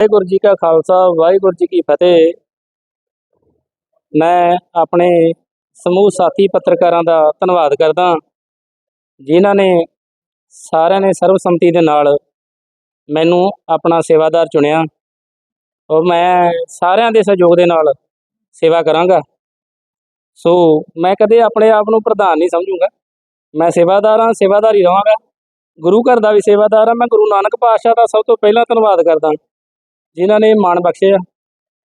ਵਾਹਿਗੁਰੂ ਜੀ ਕਾ ਖਾਲਸਾ, ਵਾਹਿਗੁਰੂ ਜੀ ਕੀ ਫਤਿਹ। ਮੈਂ ਆਪਣੇ ਸਮੂਹ ਸਾਥੀ ਪੱਤਰਕਾਰਾਂ ਦਾ ਧੰਨਵਾਦ ਕਰਦਾ ਜਿਨ੍ਹਾਂ ਨੇ ਸਾਰਿਆਂ ਨੇ ਸਰਬਸੰਮਤੀ ਦੇ ਨਾਲ ਮੈਨੂੰ ਆਪਣਾ ਸੇਵਾਦਾਰ ਚੁਣਿਆ। ਔਰ ਮੈਂ ਸਾਰਿਆਂ ਦੇ ਸਹਿਯੋਗ ਦੇ ਨਾਲ ਸੇਵਾ ਕਰਾਂਗਾ। ਸੋ ਮੈਂ ਕਦੇ ਆਪਣੇ ਆਪ ਨੂੰ ਪ੍ਰਧਾਨ ਨਹੀਂ ਸਮਝੂੰਗਾ। ਮੈਂ ਸੇਵਾਦਾਰ ਹਾਂ, ਸੇਵਾਦਾਰ ਹੀ ਰਹਾਂਗਾ। ਗੁਰੂ ਘਰ ਦਾ ਵੀ ਸੇਵਾਦਾਰ ਹਾਂ। ਮੈਂ ਗੁਰੂ ਨਾਨਕ ਪਾਤਸ਼ਾਹ ਦਾ ਸਭ ਤੋਂ ਪਹਿਲਾਂ ਧੰਨਵਾਦ ਕਰਦਾ ਜਿਨ੍ਹਾਂ ਨੇ ਮਾਣ ਬਖਸ਼ਿਆ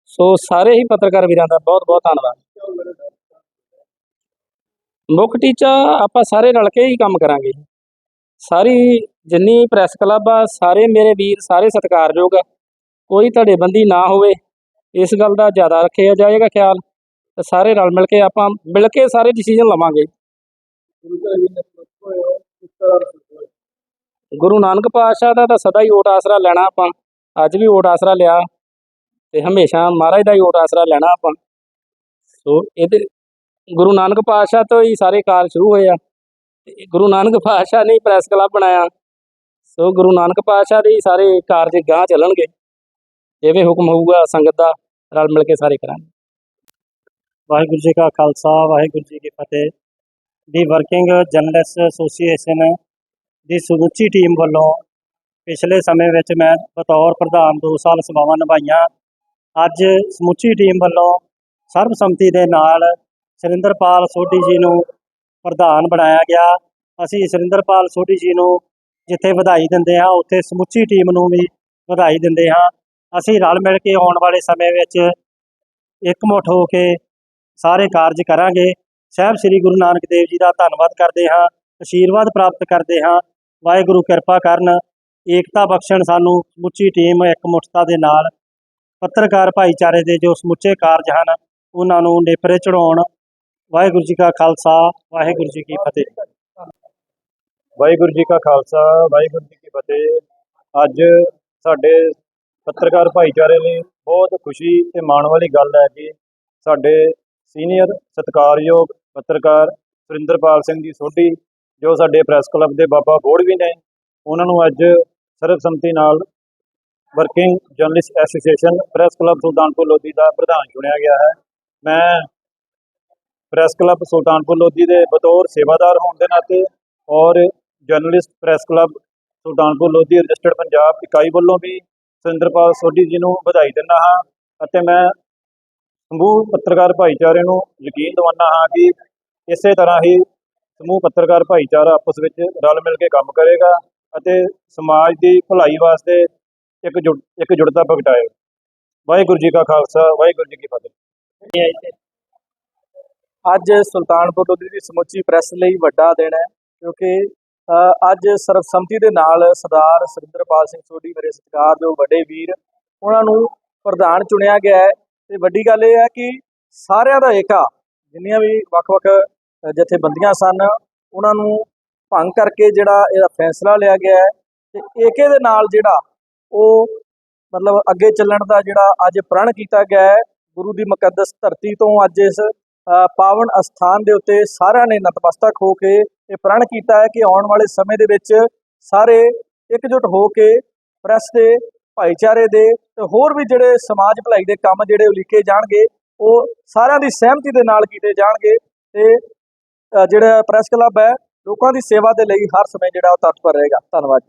ਸੋ ਸਾਰੇ ਹੀ ਪੱਤਰਕਾਰ ਵੀਰਾਂ ਦਾ ਬਹੁਤ ਬਹੁਤ ਧੰਨਵਾਦ। ਮੁੱਖ ਟੀਚਾ ਆਪਾਂ ਸਾਰੇ ਰਲ ਕੇ ਹੀ ਕੰਮ ਕਰਾਂਗੇ। ਸਾਰੀ ਜਿੰਨੀ ਪ੍ਰੈਸ ਕਲੱਬ ਆ, ਸਾਰੇ ਮੇਰੇ ਵੀਰ, ਸਾਰੇ ਸਤਿਕਾਰਯੋਗ ਆ। ਕੋਈ ਧੜੇਬੰਦੀ ਨਾ ਹੋਵੇ। ਇਸ ਗੱਲ ਦਾ ਜ਼ਿਆਦਾ ਰੱਖਿਆ ਜਾਏਗਾ ਖਿਆਲ। ਤੇ ਸਾਰੇ ਰਲ ਮਿਲ ਕੇ ਆਪਾਂ ਮਿਲ ਕੇ ਸਾਰੇ ਡਿਸੀਜਨ ਲਵਾਂਗੇ। ਗੁਰੂ ਨਾਨਕ ਪਾਤਸ਼ਾਹ ਦਾ ਤਾਂ ਸਦਾ ਹੀ ਓਟ ਆਸਰਾ ਲੈਣਾ ਆਪਾਂ। ਅੱਜ ਵੀ ਓਟ ਆਸਰਾ ਲਿਆ ਤੇ ਹਮੇਸ਼ਾ ਮਹਾਰਾਜ ਦਾ ਹੀ ਓਟ ਆਸਰਾ ਲੈਣਾ ਆਪਾਂ ਸੋ ਇਹਦੇ ਗੁਰੂ ਨਾਨਕ ਪਾਤਸ਼ਾਹ ਤੋਂ ਹੀ ਸਾਰੇ ਕਾਰਜ ਸ਼ੁਰੂ ਹੋਏ ਆ। ਗੁਰੂ ਨਾਨਕ ਪਾਤਸ਼ਾਹ ਨੇ ਪ੍ਰੈਸ ਕਲੱਬ ਬਣਾਇਆ। ਸੋ ਗੁਰੂ ਨਾਨਕ ਪਾਤਸ਼ਾਹ ਦੇ ਸਾਰੇ ਕਾਰਜ ਗਾਂ ਚੱਲਣਗੇ। ਜਿਵੇਂ ਹੁਕਮ ਹੋਊਗਾ, ਸੰਗਤ ਦਾ ਰਲ ਮਿਲ ਕੇ ਸਾਰੇ ਕਰਾਂਗੇ। ਵਾਹਿਗੁਰੂ ਜੀ ਕਾ ਖਾਲਸਾ, ਵਾਹਿਗੁਰੂ ਜੀ ਕੀ ਫਤਿਹ। ਦੀ ਵਰਕਿੰਗ ਜਰਨਲਿਸਟ ਐਸੋਸੀਏਸ਼ਨ ਦੀ ਸਮੁੱਚੀ ਟੀਮ ਵੱਲੋਂ ਪਿਛਲੇ ਸਮੇਂ ਵਿੱਚ ਮੈਂ ਬਤੌਰ ਪ੍ਰਧਾਨ 2 ਸਾਲ ਸੇਵਾਵਾਂ ਨਿਭਾਈਆਂ। ਅੱਜ ਸਮੁੱਚੀ ਟੀਮ ਵੱਲੋਂ ਸਰਬਸੰਮਤੀ ਦੇ ਨਾਲ ਸੁਰਿੰਦਰਪਾਲ ਸੋਢੀ ਜੀ ਨੂੰ ਪ੍ਰਧਾਨ ਬਣਾਇਆ ਗਿਆ। ਅਸੀਂ ਸੁਰਿੰਦਰਪਾਲ ਸੋਢੀ ਜੀ ਨੂੰ ਜਿੱਥੇ ਵਧਾਈ ਦਿੰਦੇ ਹਾਂ, ਉੱਥੇ ਸਮੁੱਚੀ ਟੀਮ ਨੂੰ ਵੀ ਵਧਾਈ ਦਿੰਦੇ ਹਾਂ। ਅਸੀਂ ਰਲ ਮਿਲ ਕੇ ਆਉਣ ਵਾਲੇ ਸਮੇਂ ਵਿੱਚ ਇਕਮੁੱਠ ਹੋ ਕੇ ਸਾਰੇ ਕਾਰਜ ਕਰਾਂਗੇ। ਸਾਹਿਬ ਸ੍ਰੀ ਗੁਰੂ ਨਾਨਕ ਦੇਵ ਜੀ ਦਾ ਧੰਨਵਾਦ ਕਰਦੇ ਹਾਂ, ਅਸ਼ੀਰਵਾਦ ਪ੍ਰਾਪਤ ਕਰਦੇ ਹਾਂ। ਵਾਹਿਗੁਰੂ ਕਿਰਪਾ ਕਰਨ। ਏਕਤਾ ਬਖਸ਼ਣ ਸਾਨੂੰ ਸਮੁੱਚੀ ਟੀਮ ਇਕਮੁੱਠਤਾ ਦੇ ਨਾਲ, ਪੱਤਰਕਾਰ ਭਾਈਚਾਰੇ ਦੇ ਜੋ ਸਮੁੱਚੇ ਕਾਰਜ ਹਨ, ਉਹਨਾਂ ਨੂੰ ਨੇਪਰੇ ਚੜਾਉਣ ਵਾਹਿਗੁਰੂ ਜੀ ਕਾ ਖਾਲਸਾ, ਵਾਹਿਗੁਰੂ ਜੀ ਕੀ ਫਤਿਹ। ਵਾਹਿਗੁਰੂ ਜੀ ਕਾ ਖਾਲਸਾ, ਵਾਹਿਗੁਰੂ ਜੀ ਕੀ ਫਤਿਹ। ਅੱਜ ਸਾਡੇ ਪੱਤਰਕਾਰ ਭਾਈਚਾਰੇ ਲਈ ਬਹੁਤ ਖੁਸ਼ੀ ਤੇ ਮਾਣ ਵਾਲੀ ਗੱਲ ਹੈ ਕਿ ਸਾਡੇ ਸੀਨੀਅਰ ਸਤਿਕਾਰਯੋਗ ਪੱਤਰਕਾਰ ਸੁਰਿੰਦਰਪਾਲ ਸਿੰਘ ਜੀ ਸੋਢੀ, ਜੋ ਸਾਡੇ ਪ੍ਰੈਸ ਕਲੱਬ ਦੇ ਬਾਬਾ ਬੋੜ ਵੀ ਨੇ, ਉਹਨਾਂ ਨੂੰ ਅੱਜ ਸਰਬਸੰਮਤੀ ਨਾਲ working journalist association press club Sultanpur Lodhi ਦਾ ਪ੍ਰਧਾਨ ਚੁਣਿਆ ਗਿਆ ਹੈ। ਮੈਂ ਪ੍ਰੈਸ ਕਲੱਬ ਸੁਲਤਾਨਪੁਰ ਲੋਧੀ ਦੇ ਬਤੌਰ ਸੇਵਾਦਾਰ ਹੋਣ ਦੇ ਨਾਤੇ ਔਰ journalist press club Sultanpur Lodhi registered Punjab ਇਕਾਈ ਵੱਲੋਂ ਵੀ ਸੁਰਿੰਦਰਪਾਲ ਸੋਢੀ ਜੀ ਨੂੰ ਵਧਾਈ ਦਿੰਦਾ ਹਾਂ ਅਤੇ ਮੈਂ ਸਮੂਹ ਪੱਤਰਕਾਰ ਭਾਈਚਾਰੇ ਨੂੰ ਯਕੀਨ ਦਿਵਾਉਂਦਾ ਹਾਂ ਕਿ ਇਸੇ ਤਰ੍ਹਾਂ ਹੀ ਸਮੂਹ ਪੱਤਰਕਾਰ ਭਾਈਚਾਰਾ ਆਪਸ ਵਿੱਚ ਰਲ ਮਿਲ ਕੇ ਕੰਮ ਕਰੇਗਾ। ਅਤੇ ਸਮਾਜ ਦੀ ਭਲਾਈ ਵਾਸਤੇ ਇੱਕ ਜੁੜ, ਇੱਕ ਜੁੜਤਾ ਪ੍ਰਗਟਾਏ ਵਾਹਿਗੁਰੂ ਜੀ ਕਾ ਖਾਲਸਾ, ਵਾਹਿਗੁਰੂ ਜੀ ਕੀ ਫਤਿਹ। ਅੱਜ ਸੁਲਤਾਨਪੁਰ ਲੋਧੀ ਦੀ ਸਮੁੱਚੀ ਪ੍ਰੈਸ ਲਈ ਵੱਡਾ ਦਿਨ ਹੈ, ਕਿਉਂਕਿ ਅੱਜ ਸਰਬਸੰਮਤੀ ਦੇ ਨਾਲ ਸਰਦਾਰ ਸੁਰਿੰਦਰਪਾਲ ਸਿੰਘ ਸੋਢੀ, ਮੇਰੇ ਸਤਿਕਾਰ ਜੋ ਵੱਡੇ ਵੀਰ, ਉਹਨਾਂ ਨੂੰ ਪ੍ਰਧਾਨ ਚੁਣਿਆ ਗਿਆ ਹੈ। ਤੇ ਵੱਡੀ ਗੱਲ ਇਹ ਹੈ ਕਿ ਸਾਰਿਆਂ ਦਾ ਏਕਾ, ਜਿੰਨੀਆਂ ਵੀ ਵੱਖ-ਵੱਖ ਜਥੇਬੰਦੀਆਂ ਸਨ, ਉਹਨਾਂ ਨੂੰ ਭੰਗ ਕਰਕੇ ਜਿਹੜਾ ਇਹਦਾ ਫੈਸਲਾ ਲਿਆ ਗਿਆ ਹੈ ਤੇ ਏਕੇ ਦੇ ਨਾਲ ਜਿਹੜਾ ਉਹ ਮਤਲਬ ਅੱਗੇ ਚੱਲਣ ਦਾ ਜਿਹੜਾ ਅੱਜ ਪ੍ਰਣ ਕੀਤਾ ਗਿਆ ਹੈ, ਗੁਰੂ ਦੀ ਮੁਕੱਦਸ ਧਰਤੀ ਤੋਂ ਅੱਜ ਇਸ ਪਾਵਨ ਅਸਥਾਨ ਦੇ ਉੱਤੇ ਸਾਰਿਆਂ ਨੇ ਨਤਮਸਤਕ ਹੋ ਕੇ ਇਹ ਪ੍ਰਣ ਕੀਤਾ ਹੈ ਕਿ ਆਉਣ ਵਾਲੇ ਸਮੇਂ ਦੇ ਵਿੱਚ ਸਾਰੇ ਇਕਜੁੱਟ ਹੋ ਕੇ ਪ੍ਰੈਸ ਦੇ, ਭਾਈਚਾਰੇ ਦੇ ਤੇ ਹੋਰ ਵੀ ਜਿਹੜੇ ਸਮਾਜ ਭਲਾਈ ਦੇ ਕੰਮ ਜਿਹੜੇ ਉਲੀਕੇ ਜਾਣਗੇ, ਉਹ ਸਾਰਿਆਂ ਦੀ ਸਹਿਮਤੀ ਦੇ ਨਾਲ ਕੀਤੇ ਜਾਣਗੇ ਤੇ ਜਿਹੜਾ ਪ੍ਰੈਸ ਕਲੱਬ ਹੈ ਲੋਕਾਂ ਦੀ ਸੇਵਾ ਦੇ ਲਈ ਹਰ ਸਮੇਂ ਜਿਹੜਾ ਉਹ ਤਤਪਰ ਰਹੇਗਾ। ਧੰਨਵਾਦ